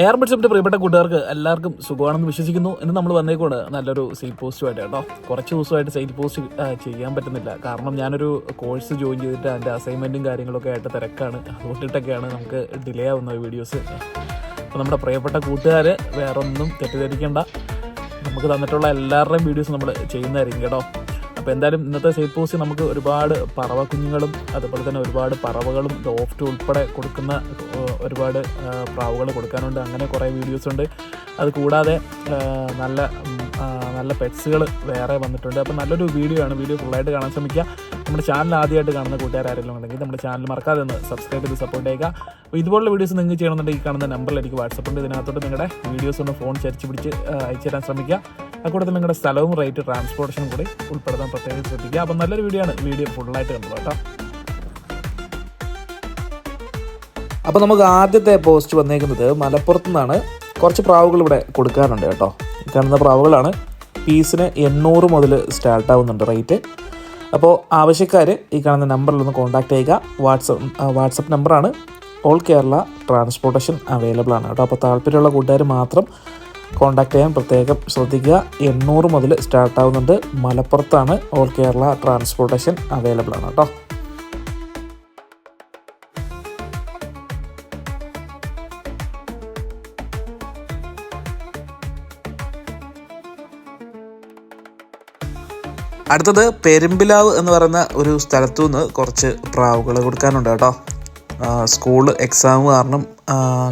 Air ബഡ്സിന്റെ പ്രിയപ്പെട്ട കൂട്ടുകാർക്ക് എല്ലാവർക്കും സുഖമാണെന്ന് വിശ്വസിക്കുന്നു എന്ന് നമ്മൾ വന്നേക്കൂടെ നല്ലൊരു സെയിൽ പോസ്റ്റുമായിട്ട് കേട്ടോ. കുറച്ച് ദിവസമായിട്ട് സെയിൽ പോസ്റ്റ് ചെയ്യാൻ പറ്റുന്നില്ല. കാരണം ഞാനൊരു കോഴ്സ് ജോയിൻ ചെയ്തിട്ട് അതിന്റെ അസൈൻമെന്റും കാര്യങ്ങളൊക്കെ ആയിട്ട് തിരക്കാണ്. അതുകൊണ്ടിട്ടൊക്കെയാണ് നമുക്ക് ഡിലേ ആവുന്ന വീഡിയോസ് അപ്പോൾ നമ്മുടെ പ്രിയപ്പെട്ട കൂട്ടുകാർ വേറൊന്നും തെറ്റിദ്ധരിക്കേണ്ട. നമുക്ക് തന്നിട്ടുള്ള എല്ലാവരുടെയും വീഡിയോസ് നമ്മൾ ചെയ്യുന്നതായിരിക്കും കേട്ടോ. അപ്പോൾ എന്തായാലും ഇന്നത്തെ സേഫ് പോസ്റ്റ് നമുക്ക് ഒരുപാട് പറവ കുഞ്ഞുങ്ങളും അതുപോലെ തന്നെ ഒരുപാട് പറവകളും ലോഫ്റ്റ് ഉൾപ്പെടെ കൊടുക്കുന്ന ഒരുപാട് പ്രാവുകൾ കൊടുക്കാനുണ്ട്. അങ്ങനെ കുറേ വീഡിയോസ് ഉണ്ട്. അത് കൂടാതെ നല്ല നല്ല പെറ്റ്സുകൾ വേറെ വന്നിട്ടുണ്ട്. അപ്പോൾ നല്ലൊരു വീഡിയോ ആണ്. വീഡിയോ ഫുള്ളായിട്ട് കാണാൻ ശ്രമിക്കുക. നമ്മുടെ ചാനൽ ആദ്യമായിട്ട് കാണുന്ന കൂട്ടുകാർ ആരെങ്കിലും ഉണ്ടെങ്കിൽ നമ്മുടെ ചാനൽ മറക്കാതെ ഒന്ന് സബ്സ്ക്രൈബ് ചെയ്ത് സപ്പോർട്ട് ചെയ്യുക. അപ്പോൾ ഇതുപോലുള്ള വീഡിയോസ് നിങ്ങൾക്ക് ചെയ്യണമെന്നുണ്ടെങ്കിൽ കാണുന്ന നമ്പറിൽ എനിക്ക് വാട്സപ്പ് ഉണ്ട്. ഇതിനകത്തോട്ട് നിങ്ങളുടെ വീഡിയോസ് ഒന്ന് ഫോൺ ചരിച്ച് പിടിച്ച് അയച്ചു തരാൻ ശ്രമിക്കുക. അക്കൂട്ടത്തിൽ നിങ്ങളുടെ സ്ഥലവും റേറ്റ് ട്രാൻസ്പോർട്ടേഷനും കൂടി ഉൾപ്പെടുത്താൻ പ്രത്യേകം ശ്രദ്ധിക്കുക. അപ്പം നല്ലൊരു വീഡിയോ ആണ്. വീഡിയോ ഫുള്ളായിട്ട് കണ്ടു കേട്ടോ. അപ്പോൾ നമുക്ക് ആദ്യത്തെ പോസ്റ്റ് വന്നേക്കുന്നത് മലപ്പുറത്തു നിന്നാണ് കുറച്ച് പ്രാവുകൾ ഇവിടെ കൊടുക്കാറുണ്ട് കേട്ടോ. കാണുന്ന പ്രാവുകളാണ്. പീസിന് എണ്ണൂറ് മുതൽ സ്റ്റാർട്ട് ആവുന്നുണ്ട് റേറ്റ് അപ്പോൾ ആവശ്യക്കാർ ഈ കാണുന്ന നമ്പറിൽ ഒന്ന് കോൺടാക്ട് ചെയ്യുക. വാട്സപ്പ് വാട്സപ്പ് നമ്പറാണ് ഓൾ കേരള ട്രാൻസ്പോർട്ടേഷൻ അവൈലബിൾ ആണ് കേട്ടോ. അപ്പോൾ താല്പര്യമുള്ള കൂട്ടുകാർ മാത്രം കോൺടാക്ട് ചെയ്യാൻ പ്രത്യേകം ശ്രദ്ധിക്കുക. എണ്ണൂറ് മുതൽ സ്റ്റാർട്ട് ആവുന്നുണ്ട്. മലപ്പുറത്താണ് ഓൾ കേരള ട്രാൻസ്പോർട്ടേഷൻ അവൈലബിൾ ആണ് കേട്ടോ അടുത്തത് പെരുമ്പിലാവ് എന്ന് പറയുന്ന ഒരു സ്ഥലത്തു നിന്ന് കുറച്ച് പ്രാവുകൾ കൊടുക്കാനുണ്ട് കേട്ടോ. സ്കൂൾ എക്സാം കാരണം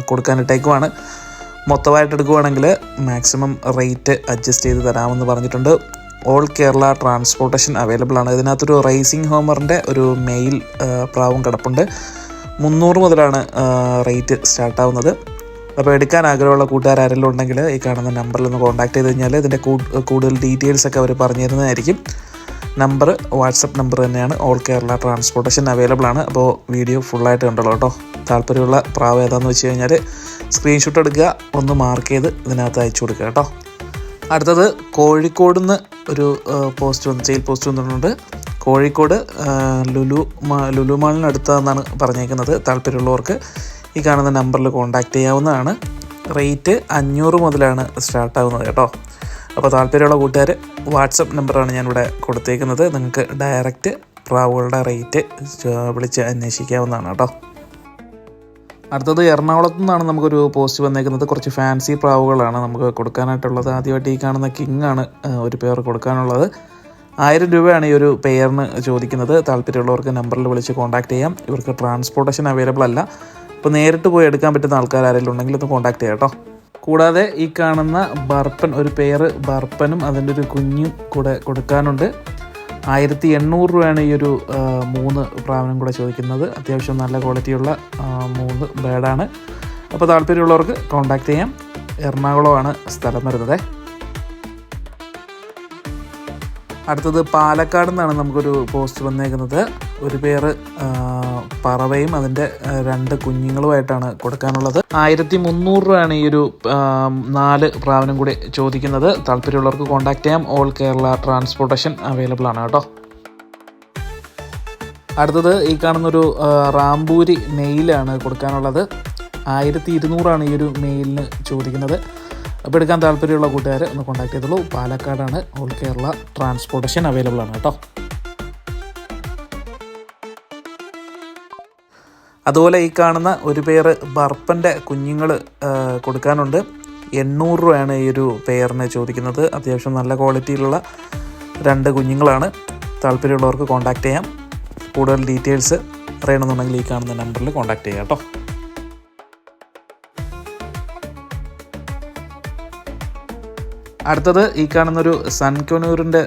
കൊടുക്കാനിട്ടേക്കുമാണ് മൊത്തമായിട്ട് എടുക്കുവാണെങ്കിൽ മാക്സിമം റേറ്റ് അഡ്ജസ്റ്റ് ചെയ്ത് തരാമെന്ന് പറഞ്ഞിട്ടുണ്ട്. ഓൾ കേരള ട്രാൻസ്പോർട്ടേഷൻ അവൈലബിൾ ആണ്. ഇതിനകത്തൊരു റേസിംഗ് ഹോമറിന്റെ ഒരു മെയിൽ പ്രാവും കിടപ്പുണ്ട്. മുന്നൂറ് മുതലാണ് റേറ്റ് സ്റ്റാർട്ടാവുന്നത് അപ്പോൾ എടുക്കാൻ ആഗ്രഹമുള്ള കൂട്ടുകാർ ആരെങ്കിലും ഉണ്ടെങ്കിൽ ഈ കാണുന്ന നമ്പറിൽ ഒന്ന് കോൺടാക്ട് ചെയ്ത് കഴിഞ്ഞാൽ ഇതിന്റെ കൂടുതൽ ഡീറ്റെയിൽസ് ഒക്കെ അവർ പറഞ്ഞു തരുന്നതായിരിക്കും. നമ്പർ വാട്സപ്പ് നമ്പർ തന്നെയാണ്. ഓൾ കേരള ട്രാൻസ്പോർട്ടേഷൻ അവൈലബിൾ ആണ്. അപ്പോൾ വീഡിയോ ഫുള്ളായിട്ട് കണ്ടോളൂ കേട്ടോ. താല്പര്യമുള്ള പ്രാവ് ഏതാണെന്ന് വെച്ച് കഴിഞ്ഞാൽ സ്ക്രീൻഷോട്ട് എടുക്കുക ഒന്ന് മാർക്ക് ചെയ്ത് ഇതിനകത്ത് അയച്ചു കൊടുക്കുക കേട്ടോ. അടുത്തത് കോഴിക്കോട് നിന്ന് ഒരു പോസ്റ്റ് വന്ന് സെയിൽ പോസ്റ്റ് വന്നിട്ടുണ്ട്. കോഴിക്കോട് ലുലു ലുലു മാളിനടുത്താണെന്നാണ് പറഞ്ഞേക്കുന്നത്. താല്പര്യമുള്ളവർക്ക് ഈ കാണുന്ന നമ്പറിൽ കോൺടാക്റ്റ് ചെയ്യാവുന്നതാണ്. റേറ്റ് അഞ്ഞൂറ് മുതലാണ് സ്റ്റാർട്ട് ആവുന്നത് കേട്ടോ. അപ്പോൾ താല്പര്യമുള്ള കൂട്ടുകാർ വാട്സപ്പ് നമ്പറാണ് ഞാനിവിടെ കൊടുത്തേക്കുന്നത്. നിങ്ങൾക്ക് ഡയറക്റ്റ് പ്രാവുകളുടെ റേറ്റ് വിളിച്ച് അന്വേഷിക്കാവുന്നതാണ് കേട്ടോ. അടുത്തത് എറണാകുളത്തു നിന്നാണ് നമുക്കൊരു പോസ്റ്റ് വന്നേക്കുന്നത്. കുറച്ച് ഫാൻസി പ്രാവുകളാണ് നമുക്ക് കൊടുക്കാനായിട്ടുള്ളത്. ആദ്യമായിട്ട് ഈ കാണുന്ന കിങ് ആണ് ഒരു പേർ കൊടുക്കാനുള്ളത്. ആയിരം രൂപയാണ് ഈ ഒരു പെയറിന് ചോദിക്കുന്നത്. താല്പര്യമുള്ളവർക്ക് നമ്പറിൽ വിളിച്ച് കോൺടാക്ട് ചെയ്യാം. ഇവർക്ക് ട്രാൻസ്പോർട്ടേഷൻ അവൈലബിൾ അല്ല. അപ്പോൾ നേരിട്ട് പോയി എടുക്കാൻ പറ്റുന്ന ആൾക്കാർ ആരെങ്കിലും ഉണ്ടെങ്കിൽ ഒന്ന് കോൺടാക്ട് ചെയ്യാം കേട്ടോ. കൂടാതെ ഈ കാണുന്ന ബർപ്പൻ ഒരു പേര് ബർപ്പനും അതിന്റെ ഒരു കുഞ്ഞും കൂടെ കൊടുക്കാനുണ്ട്. ആയിരത്തി എണ്ണൂറ് രൂപയാണ് ഈ ഒരു മൂന്ന് പ്രാവനും കൂടെ ചോദിക്കുന്നത്. അത്യാവശ്യം നല്ല ക്വാളിറ്റിയുള്ള മൂന്ന് ബേഡാണ് അപ്പോൾ താല്പര്യമുള്ളവർക്ക് കോൺടാക്ട് ചെയ്യാം. എറണാകുളമാണ് സ്ഥലം വരുന്നത്. അടുത്തത് പാലക്കാട് നിന്നാണ് നമുക്കൊരു പോസ്റ്റ് വന്നേക്കുന്നത്. ഒരു പേര് പറവയും അതിന്റെ രണ്ട് കുഞ്ഞുങ്ങളുമായിട്ടാണ് കൊടുക്കാനുള്ളത്. ആയിരത്തി മുന്നൂറ് രൂപയാണ് ഈ ഒരു നാല് പ്രാവനം കൂടി ചോദിക്കുന്നത്. താല്പര്യമുള്ളവർക്ക് കോൺടാക്ട് ചെയ്യാം. ഓൾ കേരള ട്രാൻസ്പോർട്ടേഷൻ അവൈലബിൾ ആണ് കേട്ടോ. അടുത്തത് ഈ കാണുന്നൊരു റാംപൂരി മെയിലാണ് കൊടുക്കാനുള്ളത്. ആയിരത്തി ഇരുന്നൂറാണ് ഈ ഒരു മെയിലിന് ചോദിക്കുന്നത്. അപ്പോൾ എടുക്കാൻ താല്പര്യമുള്ള കൂട്ടുകാരെ ഒന്ന് കോൺടാക്ട് ചെയ്തോളൂ. പാലക്കാടാണ് ഓൾ കേരള ട്രാൻസ്പോർട്ടേഷൻ അവൈലബിൾ ആണ് കേട്ടോ. അതുപോലെ ഈ കാണുന്ന ഒരു പേര് ബർപ്പന്റെ കുഞ്ഞുങ്ങൾ കൊടുക്കാനുണ്ട്. എണ്ണൂറ് രൂപയാണ് ഈ ഒരു പെയറിന് ചോദിക്കുന്നത്. അത്യാവശ്യം നല്ല ക്വാളിറ്റിയിലുള്ള രണ്ട് കുഞ്ഞുങ്ങളാണ്. താല്പര്യമുള്ളവർക്ക് കോൺടാക്ട് ചെയ്യാം. കൂടുതൽ ഡീറ്റെയിൽസ് അറിയണമെന്നുണ്ടെങ്കിൽ ഈ കാണുന്ന നമ്പറിൽ കോൺടാക്ട് ചെയ്യാം കേട്ടോ. അടുത്തത് ഈ കാണുന്നൊരു സൺകൊനൂറിന്റെ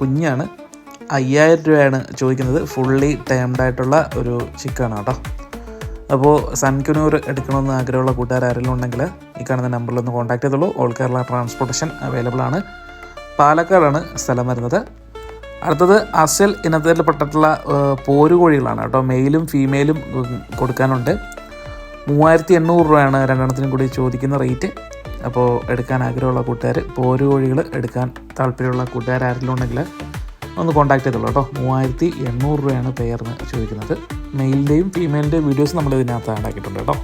കുഞ്ഞാണ്. അയ്യായിരം രൂപയാണ് ചോദിക്കുന്നത്. ഫുള്ളി ടേംഡ് ആയിട്ടുള്ള ഒരു ചിക്കാണ് കേട്ടോ. അപ്പോൾ സൺകുനൂർ എടുക്കണമെന്ന് ആഗ്രഹമുള്ള കൂട്ടുകാർ ആരെങ്കിലും ഉണ്ടെങ്കിൽ ഈ കാണുന്ന നമ്പറിൽ ഒന്ന് കോൺടാക്ട് ചെയ്തോളൂ. ഓൾ കേരള ട്രാൻസ്പോർട്ടേഷൻ അവൈലബിൾ ആണ്. പാലക്കാടാണ് സ്ഥലം വരുന്നത്. അടുത്തത് അസൽ ഇനത്തിൽപ്പെട്ടിട്ടുള്ള പോരുകോഴികളാണ് കേട്ടോ. മെയിലും ഫീമെയിലും കൊടുക്കാനുണ്ട്. മൂവായിരത്തി എണ്ണൂറ് രൂപയാണ് രണ്ടെണ്ണത്തിനും കൂടി ചോദിക്കുന്ന റേറ്റ് അപ്പോൾ എടുക്കാൻ ആഗ്രഹമുള്ള കൂട്ടുകാർ പോരുകോഴികൾ എടുക്കാൻ താല്പര്യമുള്ള കൂട്ടുകാർ ആരെങ്കിലും ഉണ്ടെങ്കിൽ ഒന്ന് കോൺടാക്ട് ചെയ്തോളൂ കേട്ടോ. മൂവായിരത്തി എണ്ണൂറ് രൂപയാണ് പേരെന്ന് ചോദിക്കുന്നത്. മെയിലിന്റെയും ഫീമെയിലിന്റെയും വീഡിയോസ് നമ്മൾ ഇതിനകത്ത് ആഡ് കേട്ടോ.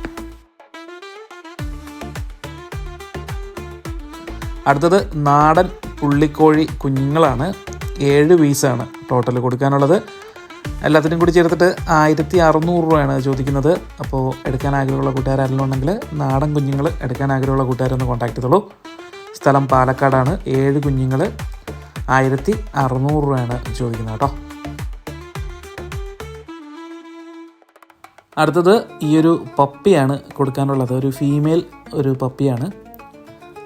അടുത്തത് നാടൻ പുള്ളിക്കോഴി കുഞ്ഞുങ്ങളാണ്. ഏഴ് പീസാണ് ടോട്ടൽ കൊടുക്കാനുള്ളത്. എല്ലാത്തിനും കൂടി ചേർത്തിട്ട് ആയിരത്തി അറുന്നൂറ് രൂപയാണ് ചോദിക്കുന്നത്. അപ്പോൾ എടുക്കാൻ ആഗ്രഹമുള്ള കൂട്ടുകാരെല്ലാം ഉണ്ടെങ്കിൽ നാടൻ കുഞ്ഞുങ്ങൾ എടുക്കാൻ ആഗ്രഹമുള്ള കൂട്ടുകാരൊന്ന് കോൺടാക്ട് ചെയ്തോളൂ. സ്ഥലം പാലക്കാടാണ്. ഏഴ് കുഞ്ഞുങ്ങൾ ആയിരത്തി അറുന്നൂറ് രൂപയാണ് ചോദിക്കുന്നത് കേട്ടോ. അടുത്തത് ഈ ഒരു പപ്പിയാണ് കൊടുക്കാനുള്ളത്. ഒരു ഫീമെയിൽ ഒരു പപ്പിയാണ്.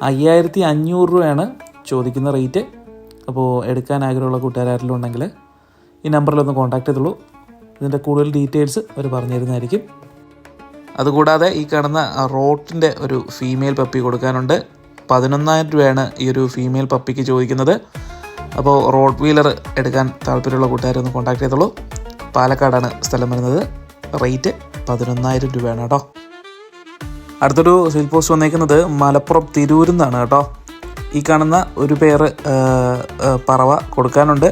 അയ്യായിരത്തി അഞ്ഞൂറ് രൂപയാണ് ചോദിക്കുന്ന റേറ്റ് അപ്പോൾ എടുക്കാൻ ആഗ്രഹമുള്ള കൂട്ടുകാരെല്ലാം ഉണ്ടെങ്കിൽ ഈ നമ്പറിലൊന്ന് കോൺടാക്ട് ചെയ്തുള്ളൂ ഇതിന്റെ കൂടുതൽ ഡീറ്റെയിൽസ് അവർ പറഞ്ഞു തരുന്നതായിരിക്കും അതുകൂടാതെ ഈ കാണുന്ന റോട്ടിന്റെ ഒരു ഫീമെയിൽ പപ്പി കൊടുക്കാനുണ്ട്. പതിനൊന്നായിരം രൂപയാണ് ഈ ഒരു ഫീമെയിൽ പപ്പിക്ക് ചോദിക്കുന്നത്. അപ്പോൾ റോഡ് വീലർ എടുക്കാൻ താല്പര്യമുള്ള കൂട്ടുകാരൊന്ന് കോൺടാക്ട് ചെയ്തോളൂ. പാലക്കാടാണ് സ്ഥലം വരുന്നത്. റേറ്റ് പതിനൊന്നായിരം രൂപയാണ് കേട്ടോ. അടുത്തൊരു സെയിൽ പോസ്റ്റ് വന്നേക്കുന്നത് മലപ്പുറം തിരൂരിൽ നിന്നാണ് കേട്ടോ. ഈ കാണുന്ന ഒരു പേര് പറവ കൊടുക്കാനുണ്ട്.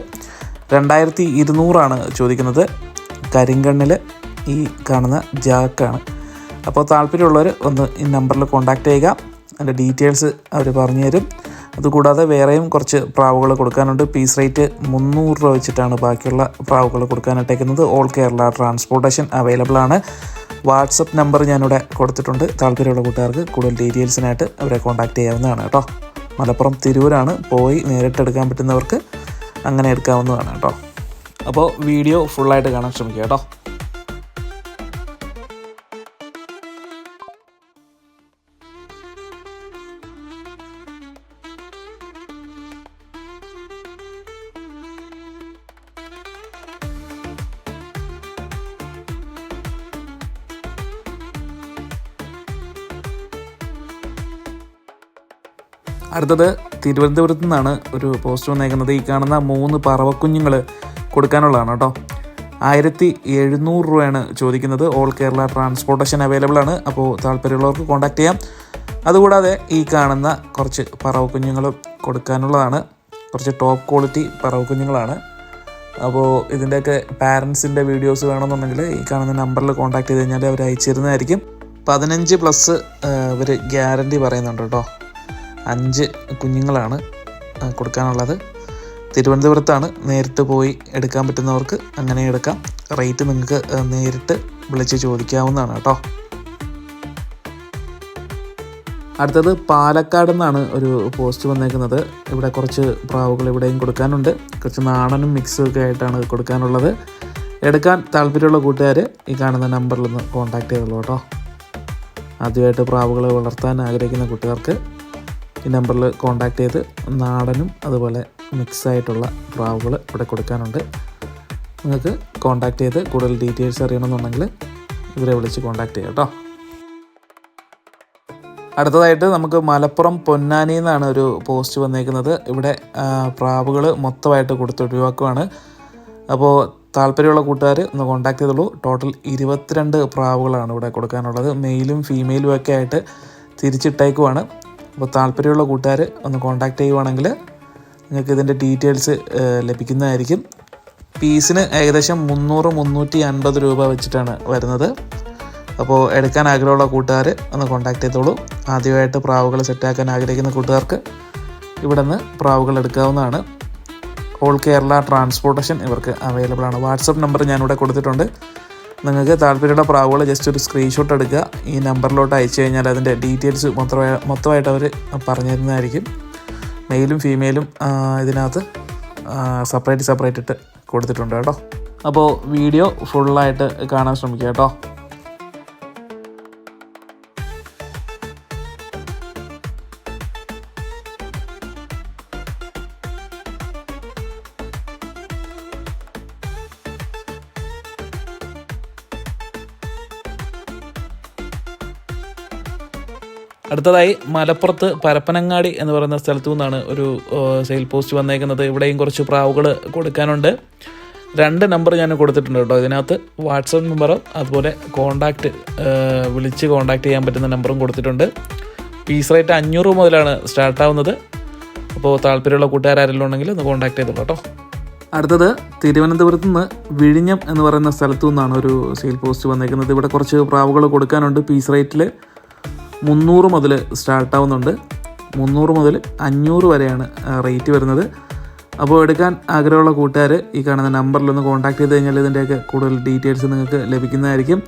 രണ്ടായിരത്തി ഇരുന്നൂറാണ് ചോദിക്കുന്നത്. കരിങ്കണ്ണിൽ ഈ കാണുന്ന ജാക്കാണ്. അപ്പോൾ താല്പര്യമുള്ളവർ ഒന്ന് ഈ നമ്പറിൽ കോൺടാക്റ്റ് ചെയ്യുക. അതിന്റെ ഡീറ്റെയിൽസ് അവർ പറഞ്ഞു തരും. അതുകൂടാതെ വേറെയും കുറച്ച് പ്രാവുകൾ കൊടുക്കാനുണ്ട്. പീസ് റേറ്റ് മുന്നൂറ് രൂപ വെച്ചിട്ടാണ് ബാക്കിയുള്ള പ്രാവുകൾ കൊടുക്കാനിട്ടേക്കുന്നത്. ഓൾ കേരള ട്രാൻസ്പോർട്ടേഷൻ അവൈലബിൾ ആണ്. വാട്സപ്പ് നമ്പർ ഞാനിവിടെ കൊടുത്തിട്ടുണ്ട്. താല്പര്യമുള്ള കൂട്ടുകാർക്ക് കൂടുതൽ ഡീറ്റെയിൽസിനായിട്ട് അവരെ കോൺടാക്റ്റ് ചെയ്യാവുന്നതാണ് കേട്ടോ. മലപ്പുറം തിരൂരാണ്. പോയി നേരിട്ട് എടുക്കാൻ പറ്റുന്നവർക്ക് അങ്ങനെ എടുക്കാവുന്നതാണ് കേട്ടോ. അപ്പോൾ വീഡിയോ ഫുള്ളായിട്ട് കാണാൻ ശ്രമിക്കുക കേട്ടോ. അടുത്തത് തിരുവനന്തപുരത്ത് നിന്നാണ് ഒരു പോസ്റ്റ് വന്നേക്കുന്നത്. ഈ കാണുന്ന മൂന്ന് പറവക്കുഞ്ഞുങ്ങൾ കൊടുക്കാനുള്ളതാണ് കേട്ടോ. ആയിരത്തി എഴുന്നൂറ് രൂപയാണ് ചോദിക്കുന്നത്. ഓൾ കേരള ട്രാൻസ്പോർട്ടേഷൻ അവൈലബിൾ ആണ്. അപ്പോൾ താല്പര്യമുള്ളവർക്ക് കോൺടാക്ട് ചെയ്യാം. അതുകൂടാതെ ഈ കാണുന്ന കുറച്ച് പറവക്കുഞ്ഞുങ്ങളും കൊടുക്കാനുള്ളതാണ്. കുറച്ച് ടോപ്പ് ക്വാളിറ്റി പറവക്കുഞ്ഞുങ്ങളാണ്. അപ്പോൾ ഇതിന്റെയൊക്കെ പാരൻസിന്റെ വീഡിയോസ് വേണമെന്നുണ്ടെങ്കിൽ ഈ കാണുന്ന നമ്പറിൽ കോൺടാക്ട് ചെയ്ത് കഴിഞ്ഞാൽ അവർ അയച്ചു തരുന്നതായിരിക്കും. പതിനഞ്ച് പ്ലസ് ഇവർ ഗ്യാരണ്ടി പറയുന്നുണ്ട് കേട്ടോ. അഞ്ച് കുഞ്ഞുങ്ങളാണ് കൊടുക്കാനുള്ളത്. തിരുവനന്തപുരത്താണ് നേരിട്ട് പോയി എടുക്കാൻ പറ്റുന്നവർക്ക് അങ്ങനെ എടുക്കാം. റേറ്റ് നിങ്ങൾക്ക് നേരിട്ട് വിളിച്ച് ചോദിക്കാവുന്നതാണ് കേട്ടോ. അടുത്തത് പാലക്കാട് നിന്നാണ് ഒരു പോസ്റ്റ് വന്നേക്കുന്നത്. ഇവിടെ കുറച്ച് പ്രാവുകൾ ഇവിടെയും കൊടുക്കാനുണ്ട്. കുറച്ച് നാടനും മിക്സും ഒക്കെ ആയിട്ടാണ് കൊടുക്കാനുള്ളത്. എടുക്കാൻ താല്പര്യമുള്ള കൂട്ടുകാർ ഈ കാണുന്ന നമ്പറിൽ ഒന്ന് കോൺടാക്ട് ചെയ്തോളൂ കേട്ടോ. ആദ്യമായിട്ട് പ്രാവുകളെ വളർത്താൻ ആഗ്രഹിക്കുന്ന കുട്ടികൾക്ക് ഈ നമ്പറിൽ കോൺടാക്ട് ചെയ്ത് നാടനും അതുപോലെ മിക്സ് ആയിട്ടുള്ള പ്രാവുകൾ ഇവിടെ കൊടുക്കാനുണ്ട്. നിങ്ങൾക്ക് കോൺടാക്ട് ചെയ്ത് കൂടുതൽ ഡീറ്റെയിൽസ് അറിയണമെന്നുണ്ടെങ്കിൽ ഇവരെ വിളിച്ച് കോൺടാക്ട് ചെയ്യാം കേട്ടോ. അടുത്തതായിട്ട് നമുക്ക് മലപ്പുറം പൊന്നാനി എന്നാണ് ഒരു പോസ്റ്റ് വന്നേക്കുന്നത്. ഇവിടെ പ്രാവുകൾ മൊത്തമായിട്ട് കൊടുത്ത് ഒഴിവാക്കുവാണ്. അപ്പോൾ താല്പര്യമുള്ള കൂട്ടുകാർ ഒന്ന് കോൺടാക്ട് ചെയ്തോളൂ. ടോട്ടൽ ഇരുപത്തിരണ്ട് പ്രാവുകളാണ് ഇവിടെ കൊടുക്കാനുള്ളത്. മെയിലും ഫീമെയിലും ഒക്കെ ആയിട്ട് തിരിച്ചിട്ടേക്കുവാണ്. അപ്പോൾ താല്പര്യമുള്ള കൂട്ടുകാർ ഒന്ന് കോൺടാക്റ്റ് ചെയ്യുവാണെങ്കിൽ നിങ്ങൾക്ക് ഇതിന്റെ ഡീറ്റെയിൽസ് ലഭിക്കുന്നതായിരിക്കും. പീസിന് ഏകദേശം മുന്നൂറ് മുന്നൂറ്റി അൻപത് രൂപ വെച്ചിട്ടാണ് വരുന്നത്. അപ്പോൾ എടുക്കാൻ ആഗ്രഹമുള്ള കൂട്ടുകാർ ഒന്ന് കോൺടാക്ട് ചെയ്തോളൂ. ആദ്യമായിട്ട് പ്രാവുകൾ സെറ്റാക്കാൻ ആഗ്രഹിക്കുന്ന കൂട്ടുകാർക്ക് ഇവിടെ നിന്ന് പ്രാവുകൾ എടുക്കാവുന്നതാണ്. ഓൾ കേരള ട്രാൻസ്പോർട്ടേഷൻ ഇവർക്ക് അവൈലബിൾ ആണ്. വാട്സപ്പ് നമ്പർ ഞാനിവിടെ കൊടുത്തിട്ടുണ്ട്. നിങ്ങൾക്ക് താല്പര്യമുള്ള പ്രാവുകൾ ജസ്റ്റ് ഒരു സ്ക്രീൻഷോട്ട് എടുക്കുക. ഈ നമ്പറിലോട്ട് അയച്ചു കഴിഞ്ഞാൽ അതിന്റെ ഡീറ്റെയിൽസ് മൊത്തമായി മൊത്തമായിട്ട് അവർ പറഞ്ഞു തരുന്നതായിരിക്കും മെയിലും ഫീമെയിലും ഇതിനകത്ത് സെപ്പറേറ്റ് സെപ്പറേറ്റ് ഇട്ട് കൊടുത്തിട്ടുണ്ട് കേട്ടോ. അപ്പോൾ വീഡിയോ ഫുള്ളായിട്ട് കാണാൻ ശ്രമിക്കുക കേട്ടോ. അടുത്തതായി മലപ്പുറത്ത് പരപ്പനങ്ങാടി എന്ന് പറയുന്ന സ്ഥലത്തു നിന്നാണ് ഒരു സെയിൽ പോസ്റ്റ് വന്നേക്കുന്നത്. ഇവിടെയും കുറച്ച് പ്രാവുകൾ കൊടുക്കാനുണ്ട്. രണ്ട് നമ്പർ ഞാൻ കൊടുത്തിട്ടുണ്ട് കേട്ടോ. ഇതിനകത്ത് വാട്സപ്പ് നമ്പറും അതുപോലെ കോണ്ടാക്റ്റ് വിളിച്ച് കോണ്ടാക്ട് ചെയ്യാൻ പറ്റുന്ന നമ്പറും കൊടുത്തിട്ടുണ്ട്. പീസ് റേറ്റ് അഞ്ഞൂറ് മുതലാണ് സ്റ്റാർട്ടാവുന്നത് അപ്പോൾ താല്പര്യമുള്ള കൂട്ടുകാരെല്ലാം ഉണ്ടെങ്കിൽ ഒന്ന് കോണ്ടാക്ട് ചെയ്തോളൂ കേട്ടോ. അടുത്തത് തിരുവനന്തപുരത്ത് നിന്ന് വിഴിഞ്ഞം എന്ന് പറയുന്ന സ്ഥലത്തു നിന്നാണ് ഒരു സെയിൽ പോസ്റ്റ് വന്നേക്കുന്നത്. ഇവിടെ കുറച്ച് പ്രാവുകൾ കൊടുക്കാനുണ്ട്. പീസ് റേറ്റിൽ മുന്നൂറ് മുതൽ സ്റ്റാർട്ടാവുന്നുണ്ട് മുന്നൂറ് മുതൽ അഞ്ഞൂറ് വരെയാണ് റേറ്റ് വരുന്നത്. അപ്പോൾ എടുക്കാൻ ആഗ്രഹമുള്ള കൂട്ടുകാർ ഈ കാണുന്ന നമ്പറിലൊന്ന് കോൺടാക്ട് ചെയ്ത് കഴിഞ്ഞാൽ ഇതിന്റെയൊക്കെ കൂടുതൽ ഡീറ്റെയിൽസ് നിങ്ങൾക്ക് ലഭിക്കുന്നതായിരിക്കും.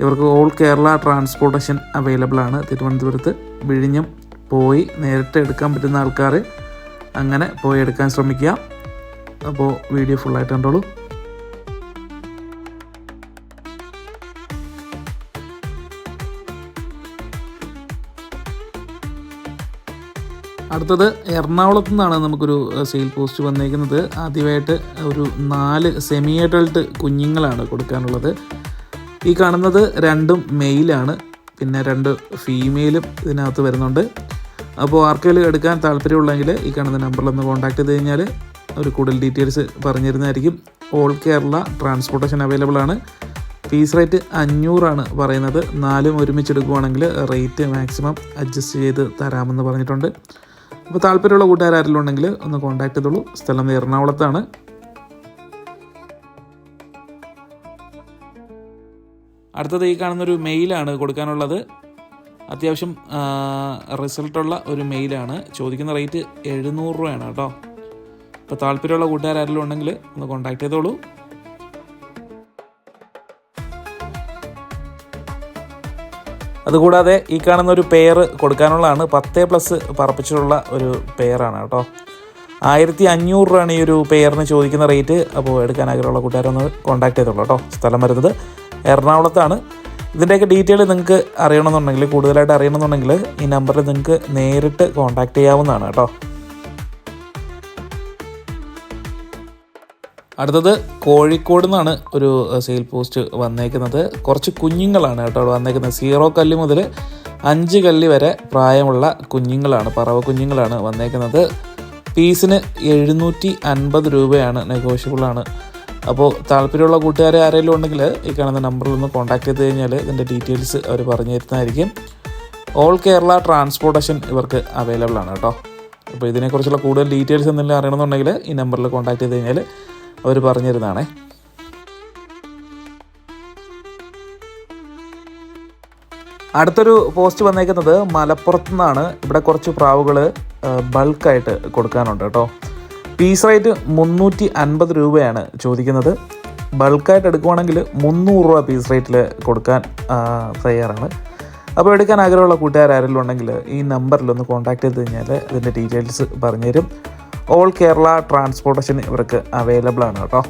ഇവർക്ക് ഓൾ കേരള ട്രാൻസ്പോർട്ടേഷൻ അവൈലബിൾ ആണ്. തിരുവനന്തപുരത്ത് വിഴിഞ്ഞം പോയി നേരിട്ട് എടുക്കാൻ പറ്റുന്ന ആൾക്കാർ അങ്ങനെ പോയി എടുക്കാൻ ശ്രമിക്കുക. അപ്പോൾ വീഡിയോ ഫുള്ളായിട്ട് കണ്ടോളൂ. അടുത്തത് എറണാകുളത്തു നിന്നാണ് നമുക്കൊരു സെയിൽ പോസ്റ്റ് വന്നേക്കുന്നത്. ആദ്യമായിട്ട് ഒരു നാല് സെമി അഡൾട്ട് കുഞ്ഞുങ്ങളാണ് കൊടുക്കാനുള്ളത്. ഈ കാണുന്നത് രണ്ടും മെയിലാണ് പിന്നെ രണ്ട് ഫീമെയിലും ഇതിനകത്ത് വരുന്നുണ്ട്. അപ്പോൾ ആർക്കെങ്കിലും എടുക്കാൻ താല്പര്യമുള്ളെങ്കിൽ ഈ കാണുന്ന നമ്പറിലൊന്ന് കോൺടാക്ട് ചെയ്ത് കഴിഞ്ഞാൽ ഒരു കൂടുതൽ ഡീറ്റെയിൽസ് പറഞ്ഞിരുന്നതായിരിക്കും. ഓൾ കേരള ട്രാൻസ്പോർട്ടേഷൻ അവൈലബിൾ ആണ്. ഫീസ് റേറ്റ് അഞ്ഞൂറാണ് പറയുന്നത്. നാലും ഒരുമിച്ച് എടുക്കുവാണെങ്കിൽ റേറ്റ് മാക്സിമം അഡ്ജസ്റ്റ് ചെയ്ത് തരാമെന്ന് പറഞ്ഞിട്ടുണ്ട്. അപ്പോൾ താല്പര്യമുള്ള കൂട്ടുകാരെല്ലാം ഉണ്ടെങ്കിൽ ഒന്ന് കോൺടാക്ട് ചെയ്തോളൂ. സ്ഥലം എറണാകുളത്താണ്. അടുത്തത് ഈ കാണുന്നൊരു മെയിലാണ് കൊടുക്കാനുള്ളത്. അത്യാവശ്യം റിസൾട്ടുള്ള ഒരു മെയിലാണ്. ചോദിക്കുന്ന റേറ്റ് എഴുന്നൂറ് രൂപയാണ് കേട്ടോ. അപ്പോൾ താല്പര്യമുള്ള കൂട്ടുകാരെല്ലാം ഉണ്ടെങ്കിൽ ഒന്ന് കോൺടാക്ട് ചെയ്തോളൂ. അതുകൂടാതെ ഈ കാണുന്ന ഒരു പെയർ കൊടുക്കാനുള്ളതാണ് പത്തേ പ്ലസ് പറപ്പിച്ചിട്ടുള്ള ഒരു പെയറാണ് കേട്ടോ. ആയിരത്തി അഞ്ഞൂറ് രൂപയാണ് ഈ ഒരു പെയറിന് ചോദിക്കുന്ന റേറ്റ്. അപ്പോൾ എടുക്കാൻ ആഗ്രഹമുള്ള കൂട്ടുകാരൊന്ന് കോൺടാക്ട് ചെയ്തോളൂ കേട്ടോ. സ്ഥലം വരുന്നത് എറണാകുളത്താണ്. ഇതിന്റെയൊക്കെ ഡീറ്റെയിൽ നിങ്ങൾക്ക് അറിയണമെന്നുണ്ടെങ്കിൽ കൂടുതലായിട്ട് അറിയണമെന്നുണ്ടെങ്കിൽ ഈ നമ്പറിൽ നിങ്ങൾക്ക് നേരിട്ട് കോൺടാക്ട് ചെയ്യാവുന്നതാണ് കേട്ടോ. അടുത്തത് കോഴിക്കോട് നിന്നാണ് ഒരു സെയിൽ പോസ്റ്റ് വന്നേക്കുന്നത്. കുറച്ച് കുഞ്ഞുങ്ങളാണ് കേട്ടോ അവിടെ വന്നേക്കുന്നത്. സീറോ കല്ല് മുതൽ അഞ്ച് കല്ല് വരെ പ്രായമുള്ള കുഞ്ഞുങ്ങളാണ് പറവ കുഞ്ഞുങ്ങളാണ് വന്നേക്കുന്നത്. പീസിന് എഴുന്നൂറ്റി അൻപത് രൂപയാണ് നെഗോഷ്യബിളാണ് അപ്പോൾ താല്പര്യമുള്ള കൂട്ടുകാരെ ആരെങ്കിലും ഉണ്ടെങ്കിൽ ഈ കാണുന്ന നമ്പറിൽ ഒന്ന് കോൺടാക്ട് ചെയ്ത് കഴിഞ്ഞാൽ ഇതിന്റെ ഡീറ്റെയിൽസ് അവർ പറഞ്ഞു തരുന്നതായിരിക്കും. ഓൾ കേരള ട്രാൻസ്പോർട്ടേഷൻ ഇവർക്ക് അവൈലബിൾ ആണ് കേട്ടോ. അപ്പോൾ ഇതിനെക്കുറിച്ചുള്ള കൂടുതൽ ഡീറ്റെയിൽസ് എന്തെങ്കിലും അറിയണമെന്നുണ്ടെങ്കിൽ ഈ നമ്പറിൽ കോൺടാക്ട് ചെയ്ത് കഴിഞ്ഞാൽ അവർ പറഞ്ഞിരുന്നതാണേ അടുത്തൊരു പോസ്റ്റ് വന്നേക്കുന്നത് മലപ്പുറത്തു നിന്നാണ് ഇവിടെ കുറച്ച് പ്രാവുകൾ ബൾക്കായിട്ട് കൊടുക്കാനുണ്ട് കേട്ടോ. പീസ് റേറ്റ് മുന്നൂറ്റി അൻപത് രൂപയാണ് ചോദിക്കുന്നത്. ബൾക്കായിട്ട് എടുക്കുവാണെങ്കിൽ മുന്നൂറ് രൂപ പീസ് റേറ്റിൽ കൊടുക്കാൻ തയ്യാറാണ്. അപ്പോൾ എടുക്കാൻ ആഗ്രഹമുള്ള കൂട്ടുകാർ ഉണ്ടെങ്കിൽ ഈ നമ്പറിൽ ഒന്ന് കോൺടാക്ട് ചെയ്ത് കഴിഞ്ഞാൽ ഇതിന്റെ ഡീറ്റെയിൽസ് പറഞ്ഞുതരും. ഓൾ കേരള ട്രാൻസ്പോർട്ടേഷൻ ഇവർക്ക് അവൈലബിൾ ആണ് കേട്ടോ.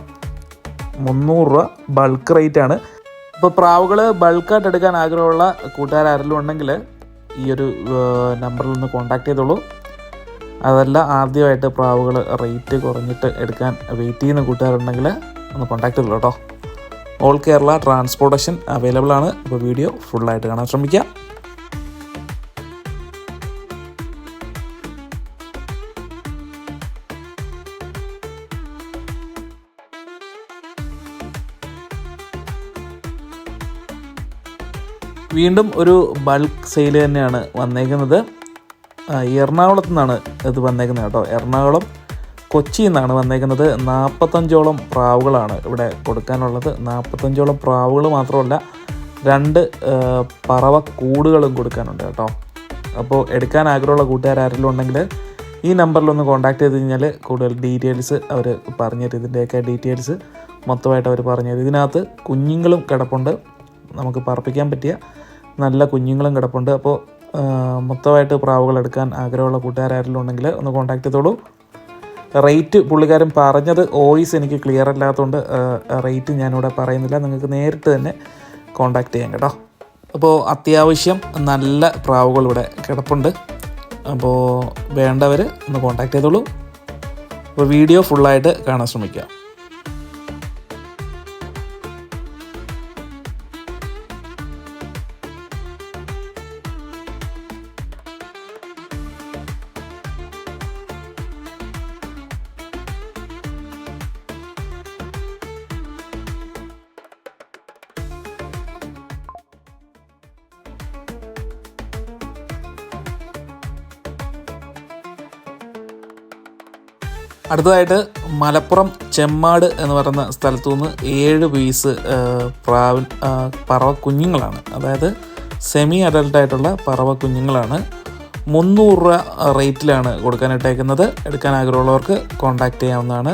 മുന്നൂറ് രൂപ ബൾക്ക് റേറ്റ് ആണ്. ഇപ്പോൾ പ്രാവുകൾ ബൾക്കായിട്ട് എടുക്കാൻ ആഗ്രഹമുള്ള കൂട്ടുകാർ ആരെങ്കിലും ഉണ്ടെങ്കിൽ ഈ ഒരു നമ്പറിൽ നിന്ന് കോൺടാക്ട് ചെയ്തോളൂ. അതല്ല ആദ്യമായിട്ട് പ്രാവുകൾ റേറ്റ് കുറഞ്ഞിട്ട് എടുക്കാൻ വെയിറ്റ് ചെയ്യുന്ന കൂട്ടുകാരുണ്ടെങ്കിൽ ഒന്ന് കോൺടാക്ട് ചെയ്തോളൂ കേട്ടോ. ഓൾ കേരള ട്രാൻസ്പോർട്ടേഷൻ അവൈലബിൾ ആണ്. അപ്പോൾ വീഡിയോ ഫുള്ളായിട്ട് കാണാൻ ശ്രമിക്കുക വീണ്ടും ഒരു ബൾക്ക് സെയിൽ തന്നെയാണ് വന്നേക്കുന്നത്. എറണാകുളത്തു നിന്നാണ് ഇത് വന്നേക്കുന്നത് കേട്ടോ. എറണാകുളം കൊച്ചിയിൽ നിന്നാണ് വന്നേക്കുന്നത്. നാൽപ്പത്തഞ്ചോളം പ്രാവുകളാണ് ഇവിടെ കൊടുക്കാനുള്ളത്. നാൽപ്പത്തഞ്ചോളം പ്രാവുകൾ മാത്രമല്ല രണ്ട് പറവ കൂടുകളും കൊടുക്കാനുണ്ട് കേട്ടോ. അപ്പോൾ എടുക്കാൻ ആഗ്രഹമുള്ള കൂട്ടുകാർ ആരെങ്കിലും ഉണ്ടെങ്കിൽ ഈ നമ്പറിലൊന്ന് കോൺടാക്ട് ചെയ്ത് കഴിഞ്ഞാൽ കൂടുതൽ ഡീറ്റെയിൽസ് അവർ പറഞ്ഞുതരും ഇതിന്റെയൊക്കെ ഡീറ്റെയിൽസ് മൊത്തമായിട്ട് അവർ പറഞ്ഞുതരും ഇതിനകത്ത് കുഞ്ഞുങ്ങളും കിടപ്പുണ്ട്. നമുക്ക് പറപ്പിക്കാൻ പറ്റിയ നല്ല കുഞ്ഞുങ്ങളും കിടപ്പുണ്ട്. അപ്പോൾ മൊത്തമായിട്ട് പ്രാവുകൾ എടുക്കാൻ ആഗ്രഹമുള്ള കൂട്ടുകാരെല്ലാം ഉണ്ടെങ്കിൽ ഒന്ന് കോൺടാക്ട് ചെയ്തോളൂ. റേറ്റ് പുള്ളിക്കാരൻ പറഞ്ഞത് വോയിസ് എനിക്ക് ക്ലിയർ അല്ലാത്തതുകൊണ്ട് റേറ്റ് ഞാനിവിടെ പറയുന്നില്ല. നിങ്ങൾക്ക് നേരിട്ട് തന്നെ കോൺടാക്ട് ചെയ്യാം കേട്ടോ. അപ്പോൾ അത്യാവശ്യം നല്ല പ്രാവുകൾ ഇവിടെ കിടപ്പുണ്ട്. അപ്പോൾ വേണ്ടവർ ഒന്ന് കോൺടാക്ട് ചെയ്തോളൂ. അപ്പോൾ വീഡിയോ ഫുള്ളായിട്ട് കാണാൻ ശ്രമിക്കുക അടുത്തതായിട്ട് മലപ്പുറം ചെമ്മാട് എന്ന് പറയുന്ന സ്ഥലത്തു നിന്ന് ഏഴ് പീസ് പ്രാവ് പറവ കുഞ്ഞുങ്ങളാണ് അതായത് സെമി അഡൽട്ടായിട്ടുള്ള പറവ കുഞ്ഞുങ്ങളാണ് മുന്നൂറ് രൂപ റേറ്റിലാണ് കൊടുക്കാനിട്ടേക്കുന്നത്. എടുക്കാൻ ആഗ്രഹമുള്ളവർക്ക് കോൺടാക്റ്റ് ചെയ്യാവുന്നതാണ്.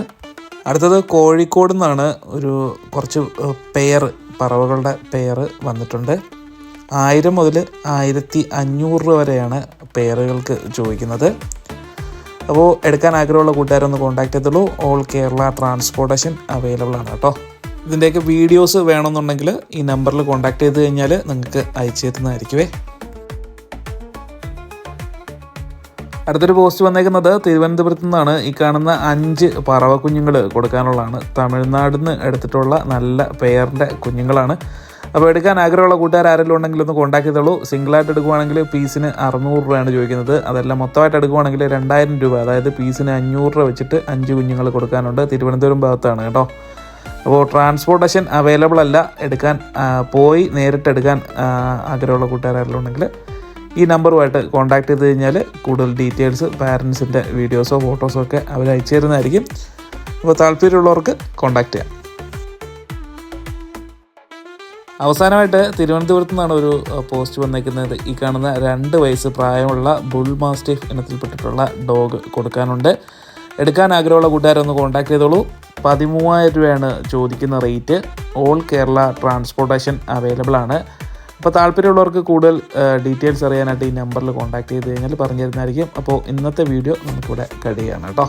അടുത്തത് കോഴിക്കോട് നിന്നാണ് ഒരു കുറച്ച് പെയർ പറവകളുടെ പെയർ വന്നിട്ടുണ്ട്. ആയിരം മുതൽ ആയിരത്തി അഞ്ഞൂറ് രൂപ വരെയാണ് പെയറുകൾക്ക് ചോദിക്കുന്നത്. അപ്പോൾ എടുക്കാൻ ആഗ്രഹമുള്ള കൂട്ടുകാരൊന്ന് കോൺടാക്ട് ചെയ്തോളൂ. ഓൾ കേരള ട്രാൻസ്പോർട്ടേഷൻ അവൈലബിൾ ആണ് കേട്ടോ. ഇതിന്റെയൊക്കെ വീഡിയോസ് വേണമെന്നുണ്ടെങ്കിൽ ഈ നമ്പറിൽ കോൺടാക്ട് ചെയ്ത് കഴിഞ്ഞാൽ നിങ്ങൾക്ക് അയച്ചു തരുന്നതായിരിക്കുമേ അടുത്തൊരു പോസ്റ്റ് വന്നേക്കുന്നത് തിരുവനന്തപുരത്ത് നിന്നാണ്. ഈ കാണുന്ന അഞ്ച് പറവ കുഞ്ഞുങ്ങൾ കൊടുക്കാനുള്ളതാണ്. തമിഴ്നാടിൽ നിന്ന് എടുത്തിട്ടുള്ള നല്ല പേരിന്റെ കുഞ്ഞുങ്ങളാണ്. അപ്പോൾ എടുക്കാൻ ആഗ്രഹമുള്ള കൂട്ടുകാർ ആരെങ്കിലും ഉണ്ടെങ്കിൽ ഒന്ന് കോൺടാക്ട് ചെയ്തോളൂ. സിംഗിളായിട്ട് എടുക്കുവാണെങ്കിൽ പീസിന് അറുന്നൂറ് രൂപയാണ് ചോദിക്കുന്നത്. അതെല്ലാം മൊത്തമായിട്ട് എടുക്കുവാണെങ്കിൽ രണ്ടായിരം രൂപ അതായത് പീസിന് അഞ്ഞൂറ് രൂപ വെച്ചിട്ട് അഞ്ച് കുഞ്ഞുങ്ങൾ കൊടുക്കാനുണ്ട് തിരുവനന്തപുരം ഭാഗത്താണ് കേട്ടോ. അപ്പോൾ ട്രാൻസ്പോർട്ടേഷൻ അവൈലബിൾ അല്ല. എടുക്കാൻ പോയി നേരിട്ട് എടുക്കാൻ ആഗ്രഹമുള്ള കൂട്ടുകാരെല്ലാം ഉണ്ടെങ്കിൽ ഈ നമ്പറുമായിട്ട് കോൺടാക്ട് ചെയ്ത് കഴിഞ്ഞാൽ കൂടുതൽ ഡീറ്റെയിൽസ് പാരൻസിന്റെ വീഡിയോസോ ഫോട്ടോസോ ഒക്കെ അവർ അയച്ചു തരുന്നതായിരിക്കും. അപ്പോൾ താല്പര്യമുള്ളവർക്ക് കോൺടാക്ട് ചെയ്യാം. അവസാനമായിട്ട് തിരുവനന്തപുരത്ത് നിന്നാണ് ഒരു പോസ്റ്റ് വന്നേക്കുന്നത്. ഈ കാണുന്ന രണ്ട് വയസ്സ് പ്രായമുള്ള ബുൾ മാസ്റ്റിഫ് ഇനത്തിൽപ്പെട്ടിട്ടുള്ള ഡോഗ് കൊടുക്കാനുണ്ട്. എടുക്കാൻ ആഗ്രഹമുള്ള കൂട്ടുകാരൊന്ന് കോൺടാക്ട് ചെയ്തോളൂ. പതിമൂവായിരം രൂപയാണ് ചോദിക്കുന്ന rate. All Kerala transportation available ആണ്. അപ്പോൾ താല്പര്യമുള്ളവർക്ക് കൂടുതൽ ഡീറ്റെയിൽസ് അറിയാനായിട്ട് ഈ നമ്പറിൽ കോൺടാക്ട് ചെയ്ത് കഴിഞ്ഞാൽ പറഞ്ഞു തരുന്നതായിരിക്കും. അപ്പോൾ ഇന്നത്തെ വീഡിയോ നമുക്കിവിടെ കഴിയുകയാണ് കേട്ടോ.